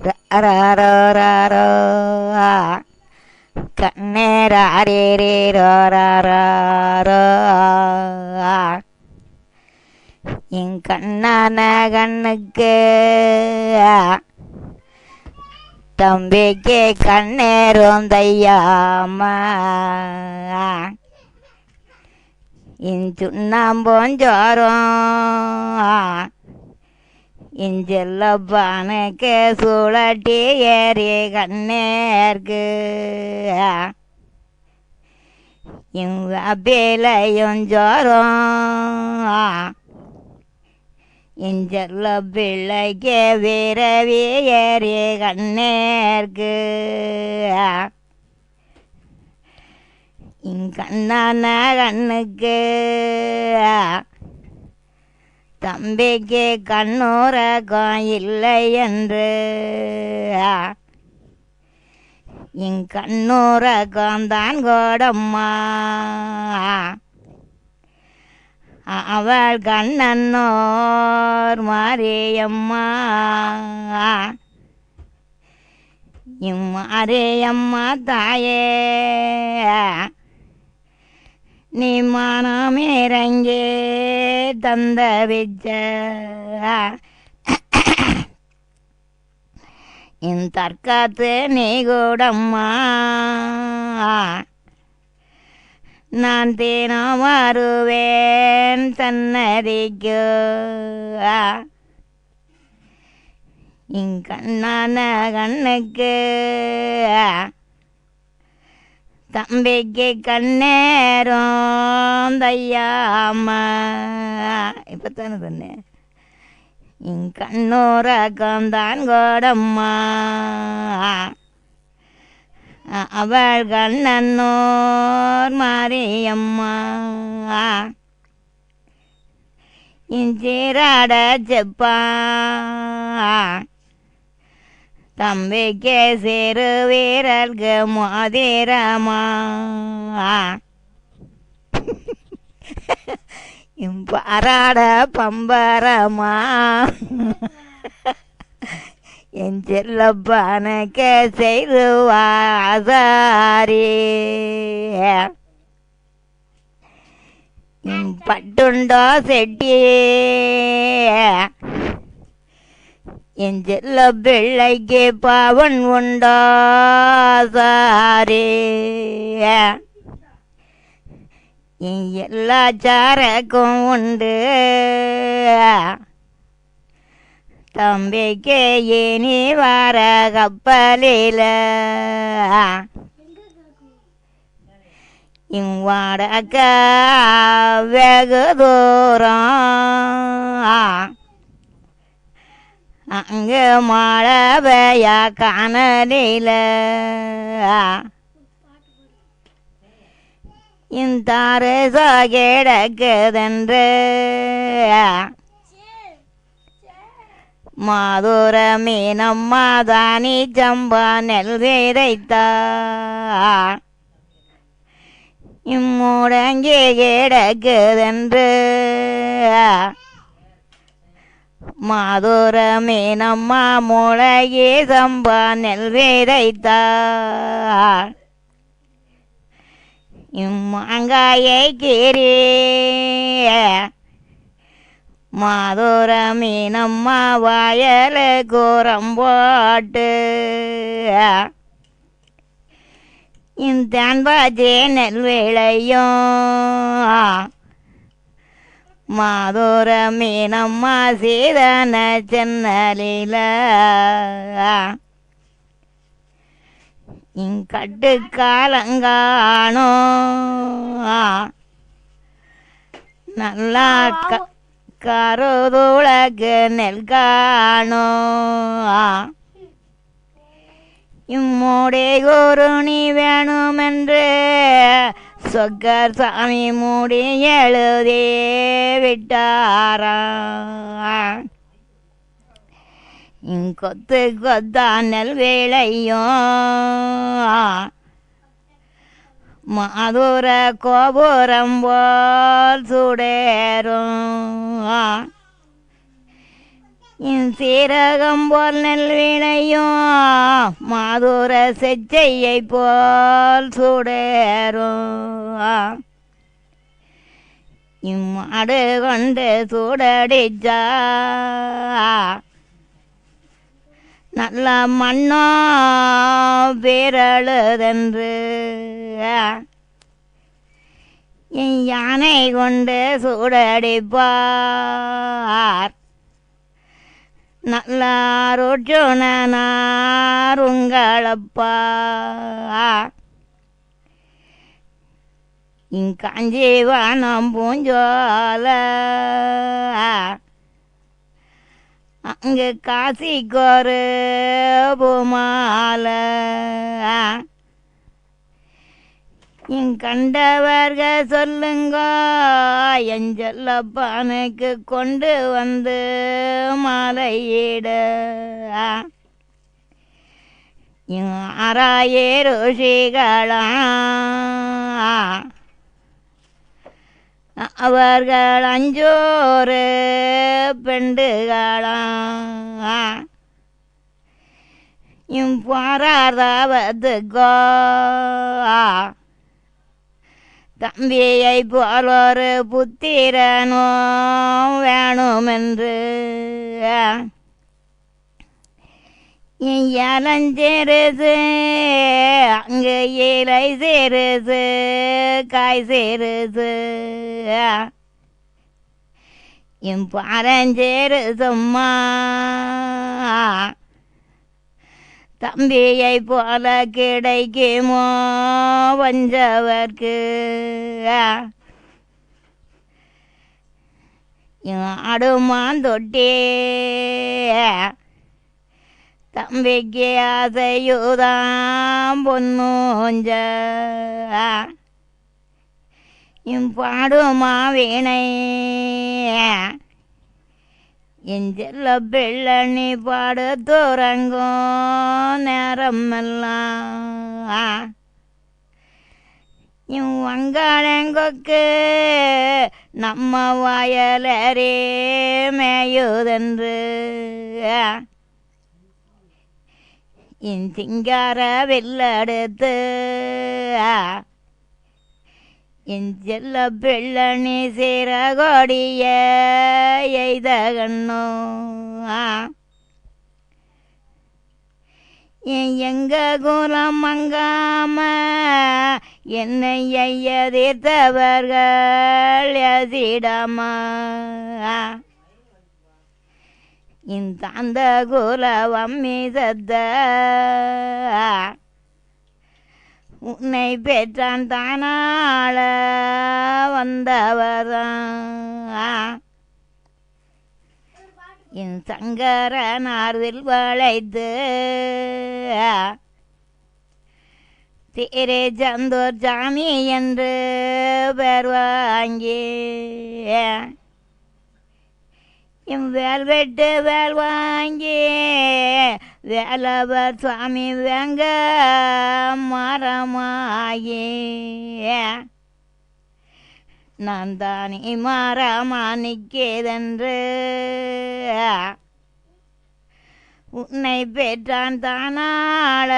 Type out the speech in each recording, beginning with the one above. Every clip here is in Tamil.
ராரோ கண்ணேரோ என் கண்ணான கண்ணுக்கு தம்பிக்கு கண்ணேரும் தையாமா என் சுண்ணாம்போஞ்சோரும் இஞ்செல்லப்பானுக்கு சுழட்டி ஏறி கண்ணேர்க்கு இவங்க அப்பிலையும் ஜோரும். இஞ்செல்ல பிள்ளைக்கு விரவி ஏறி கண்ணேர்க்கு இங்கண்ணான கண்ணுக்கு. தம்பிக்கு கண்ணூரகம் இல்லை என்று என் கண்ணூரகம் தான் கோடம்மா. அவள் கண்ணன்னோர் மாரியம்மா. இம்மாரியம்மா தாயே. நீ மனமிறங்கே தந்த விச்ச இன் தற்காத்து நீ கூடம்மா நான் தினம் வருவேன் சன்னதிக்கு இங்கண்ணான கண்ணுக்கு. தம்பிக்கு கண்ணேரும் தையாமா. இப்போ தானே சொன்னேன். என் கண்ணூரகம் தான் கோடம்மா. அவள் கண்ணன்னோர் மாரியம்மா. இஞ்சிராட செப்பா. தம்பிக்கே சிறு வீரர்க்கு மோதிரமா பாராட பம்பரமா. என் செல்லப்பானக்க செய்து வாசாரி. பட்டுண்டோ செட்டி. என் செல்ல பிள்ளைக்கு பவன் எல்லா சாரக்கும் உண்டு. தம்பிக்கு இனி வர கப்பலில. இவ்வாடக்க வெகு தூரம். அங்கு மழை பெய்ய கனலில் இந்தாறு கிடக்குதென்று. மாதுர மீனம் மாதானி சம்பா நெல் விதைத்தா. இம்முடங்கி கிடக்குதென்று. மாதுர நம்மா மூளையே சம்பா நெல் விதைத்தா இம்மாங்காயை கீரி மாதுர நம்மா வாயல கூரம் போட்டு இந்தான் பாஜே நெல் விளையும். மாதுர மீனம்மா சீதன சென்னலில இங்கட்டு காலங்கானோ நல்லா க கருதுளகு நெல் காணோ இம்முடைய குருணி வேணுமென்று. சொக்கர் சாமி மூடி எழுதே விட்டாரா கொத்து கொத்தானல் வேளையும். மாதுர கோபுரம் போல் சுடேறும். என் சீரகம் போல் நெல் வினையும் மாதுர செச்சையை போல் சுடரும் இம்மாடு கொண்டு சூடடிச்சா நல்ல மண்ணோ பேரழுதென்று. என் யானை கொண்டு சூடடிப்பார். நல்லாரோஜனாருங்களப்பா இங்காஞ்சேவானம் பூஞ்சோல அங்கு காசிக்கொரு பூமால. இங் கண்டவர்கள் சொல்லுங்க எஞ்சல்லப்பானுக்கு கொண்டு வந்து மாலையிட. ஆராயே ருஷிகளா அவர்கள் அஞ்சோரு பெண்டுகளா இம் பாராதாவதுக்கோ தம்பியை போலொரு புத்திரனோ வேணுமென்று. இலஞ்சிறுது அங்கு இலை சிறுது காய் சிறுது என் பாரஞ்சேரு சும்மா தம்பியை போல கிடைக்குமோ வஞ்சவர்க்கு? ஆடுமான் தொட்டே தம்பிக்கு ஆசையுதான் பொன்னூஞ்ச இம் பாடுமா வீணை என் செல்ல பிள்ளை பாடு துறங்கும் நேரமெல்லாம். இவ் வங்காளங்கொக்கு நம்ம வாயலரே மேயுதென்று. என் சிங்கார வெள்ளெடுத்து என் செல்ல பிள்ளனி சிறகொடிய எய்த கண்ணோ. எங்க குலம் மங்காம என்னை எதிர்த்தவர்கள் எசிடமா இந்த அந்த குலவம் மீசத்த. உன்னை பெற்றான் தானாள வந்தவரான் என் சங்கரனார்வில் வளைத்து திரு சந்தோர் சாமி என்று பெயர் வாங்கி என் வேல் வெட்டு வேல் வாங்கி வேலவர் சுவாமி வெங்க மரமாகி நான் தானே மரமா நிற்கேதென்று உன்னை பெற்றான் தானாள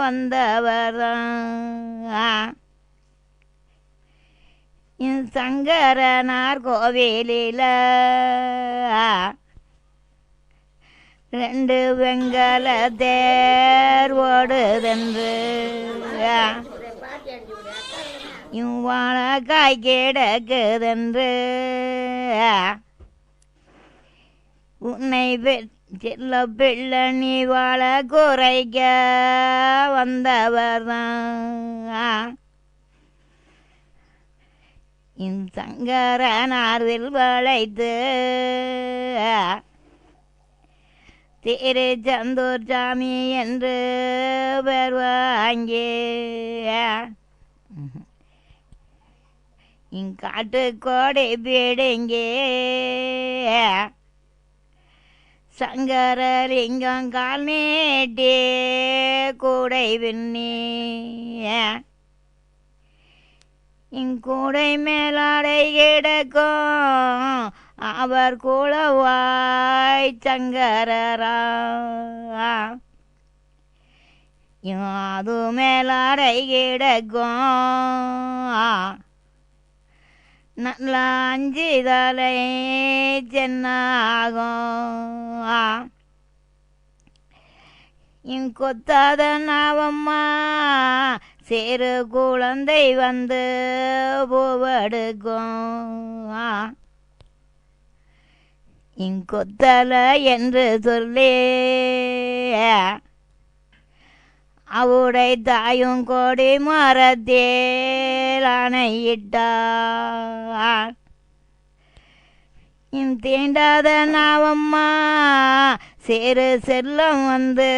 வந்தவர்தான். சங்கரனார் கோவிலில் ரெண்டு வெங்கல தேர் ஓடுதென்று. இவ்வாழ காய் கிடக்குதென்று. உன்னை செல்ல பிள்ளை நீ வாழ குறைக்க வந்தவர்தான். சங்கரனார்வில் வளைத்து திருச்செந்தூர் சாமி என்று வருவாங்கே. இங்காட்டு கோடை பீடுங்கே. சங்கரலிங்கம் கால் நீட்டி கூடை பின்னி இங்கூடை மேலாடை கிடக்கும். அவர் குளவாய் சங்கரரா யாது மேலாடை கிடக்கும். நல்ல அஞ்சு தலை சென்னாகும். இன் கொத்தாத நாவம்மா சிறு குழந்தை வந்து பூவெடுக்கும். இன் கொத்தல என்று சொல்லி. அவுடை தாயும் கொடி மரத்தேல் அணையிட்டார் இன் தீண்டாத நாவம்மா சேரு செல்லம் வந்து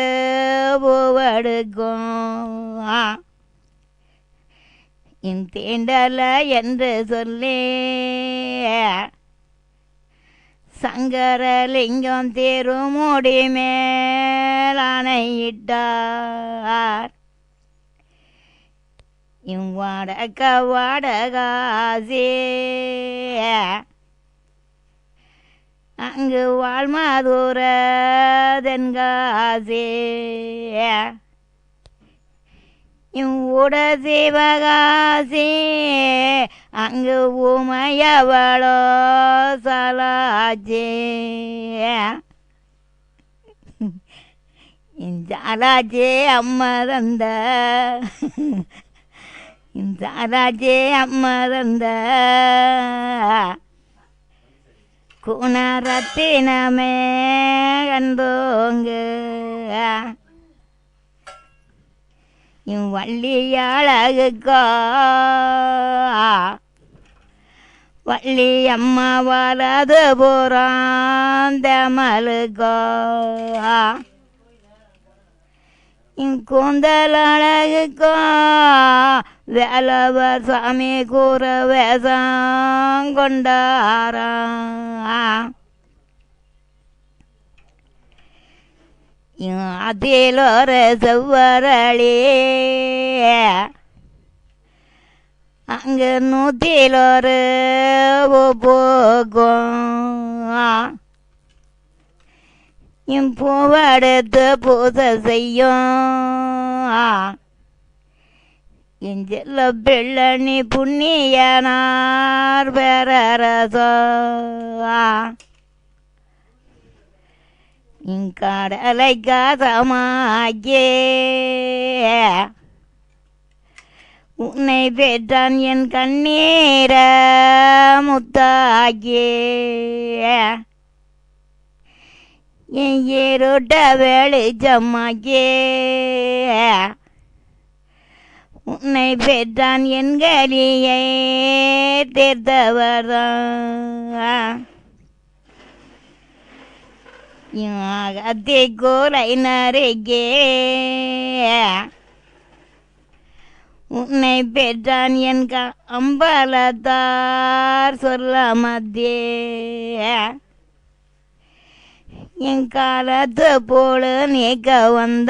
பூவடுக்கும். இன் தீண்டல என்று சொல்லி. சங்கரலிங்கம் திருமுடி மேலானையிட்டார் இவ்வாடக வாடகாசே. அங்கு வாழ்மாதூர தென்காசி இவ்வூட சிவகாசி. அங்கு உமையவளோ சலாஜே. சாலாஜே அம்மா தந்த சாலாஜே அம்மா தந்த குணரத்தினமே கந்தோங்கு வள்ளியாழகுக்கோ வள்ளி அம்மா வலது புறாந்தமலுக்கோ கூந்தல் அழகுக்கோ. வேலவர் சாமி கூற வேஷம் கொண்டாரா. அதில் ஒரு செவ்வரளி. அங்கே நூற்றியில் ஒரு போகும் என் பூவடுத்து பூசை செய்யும். என் செல்ல பிள்ளனி புண்ணியனார் பெறரசோ என் கடலை காசமாக்கே உன்னை பெற்றான் என் கண்ணீர முத்தாக்கியே என் ஏரோட்ட வெளிச்சம்மாக்கே உன்னை பெற்றான் என் கலியை தேர்ந்தவர்தான். அகத்தி கோலை நருகே உன்னை பெற்றான் என் அம்பலத்தார் சொல்ல மத்தியே என் காலத்து போல நீக்க வந்த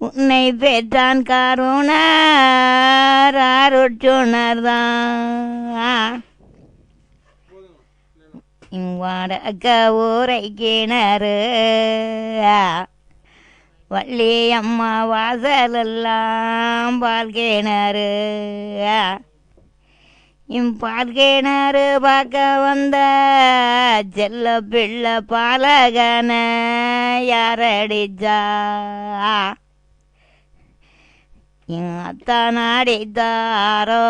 உன்னை பெற்றான் கருணர் அருட்சுணர்தான் வாடக ஊரை கிணறு. வள்ளி அம்மா வாசலெல்லாம் பால்கேனாரு இம் பால்கேனாரு பார்க்க வந்த செல்ல பிள்ளை பாலகன யாரடிச்சா? அத்தான் அடித்தாரோ?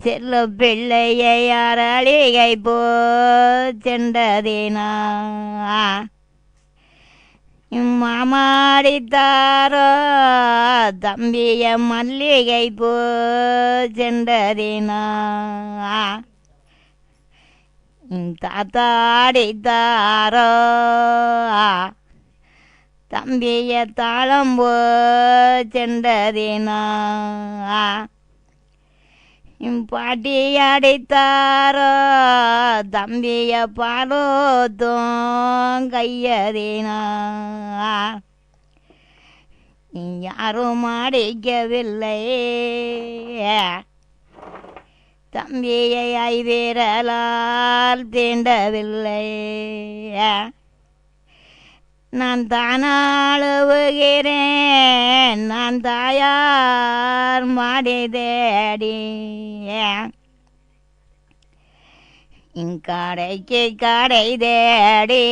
செல்ல பிள்ளையை யார் அழிகை போ சென்றதினா? மாமாடித்தாரோ தம்பிய மல்லிகை போ சென்றதினா? தாத்தா தம்பிய தாளம்போ போ பாட்டி அடித்தாரோ? தம்பிய பாலோத்தும் கையறினா. யாரும் அடிக்கவில்லை. தம்பியை ஐவேரலால் தீண்டவில்லை. நான் தானாளுகிறேன் நான் தாயார் மாடி தேடி. இங்கடைக்கு கடை தேடி.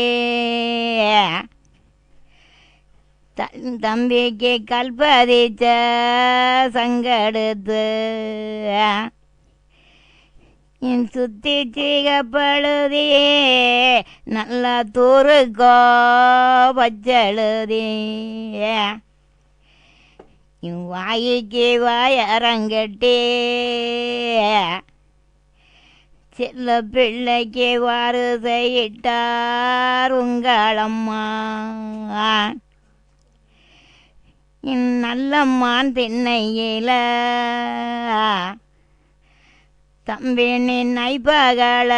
தன் தம்பிக்கு கல்பதிச்ச சங்கடுத்து. என் சுத்தி சீகப்பழுதி நல்லா தூருக்கோ பச்சழுதி என் வாய்க்கு வாயரங்கட்டி. செல்ல பிள்ளைக்கு வாரிசையிட்டார் உங்களம்மா. என் நல்லம்மான் திண்ணையில. தம்பி பகல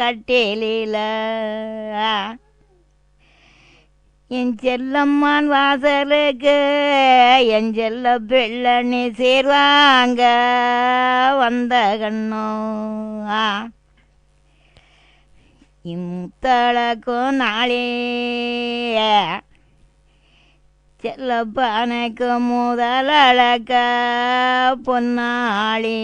கட்டிலில. என் செல்லம்மான் வாசலுக்கு என் செல்ல பிள்ளனி சேர்வாங்க வந்த கண்ணோ. இம்முத்தளக்கும் நாளே. செல்லப்பானுக்கு முதலழக்க பொன்னாளி.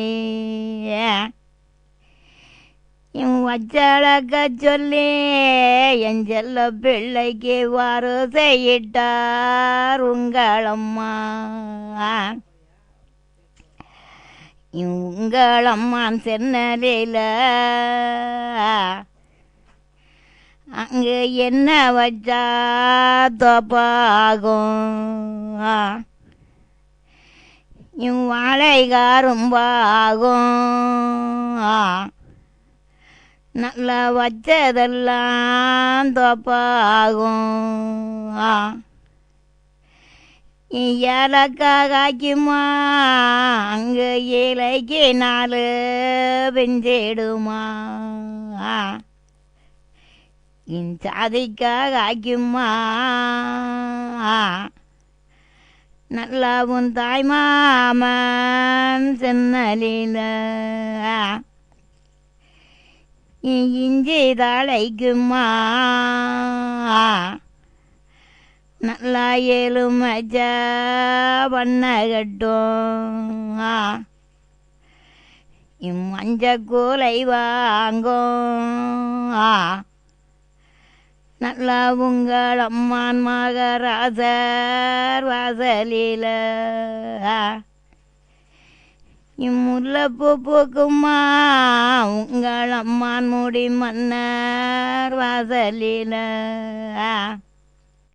என் வச்சழக்க சொல்லி என் செல்ல பிள்ளைக்கு வாரு செய்யிட்டார் உங்களம்மா. உங்களம்மான் சென்னலில அங்கு என்ன வச்சா தோப்பாகும்? இவ் வாழை காரும்பாகும் நல்லா வச்சதெல்லாம் தோப்பாகும்? ஏலக்காய்க்குமா அங்கு இலைக்கு நாலு பெஞ்சிடுமா என் சாதைக்காக ஆக்கியம்மா. நல்லா உன் தாய் மாமன் சென்னலில இஞ்சி தாளைக்குமா நல்லா எலுமச்சா பண்ண கட்டும். இம்மஞ்ச கூலை வாங்கும். ஆ நல்லா உங்கள் அம்மான் மகராசர் வாசலில. இம்முல்லப்பூ பூக்குமா? உங்கள் அம்மான் முடி மன்னர் வாசலில.